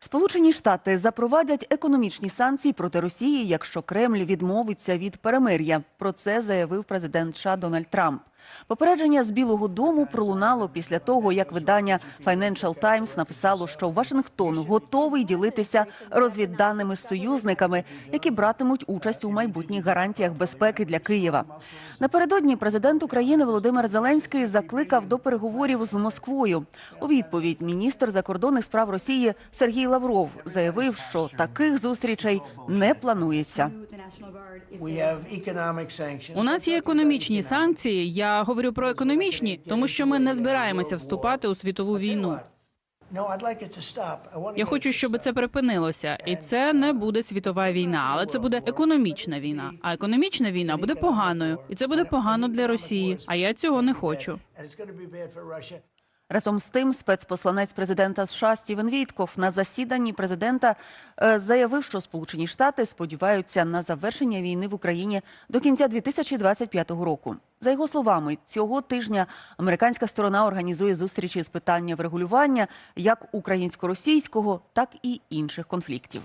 Сполучені Штати запровадять економічні санкції проти Росії, якщо Кремль відмовиться від перемир'я. Про це заявив президент США Дональд Трамп. Попередження з Білого Дому пролунало після того, як видання Financial Times написало, що Вашингтон готовий ділитися розвідданими з союзниками, які братимуть участь у майбутніх гарантіях безпеки для Києва. Напередодні президент України Володимир Зеленський закликав до переговорів з Москвою. У відповідь міністр закордонних справ Росії Сергій Лавров заявив, що таких зустрічей не планується. У нас є економічні санкції. Я говорю про економічні, тому що ми не збираємося вступати у світову війну. Я хочу, щоб це припинилося, і це не буде світова війна, але це буде економічна війна. А економічна війна буде поганою, і це буде погано для Росії. А я цього не хочу. Разом з тим, спецпосланець президента США Стівен Вітков на засіданні президента е, заявив, що Сполучені Штати сподіваються на завершення війни в Україні до кінця 2025 року. За його словами, цього тижня американська сторона організує зустрічі з питання врегулювання як українсько-російського, так і інших конфліктів.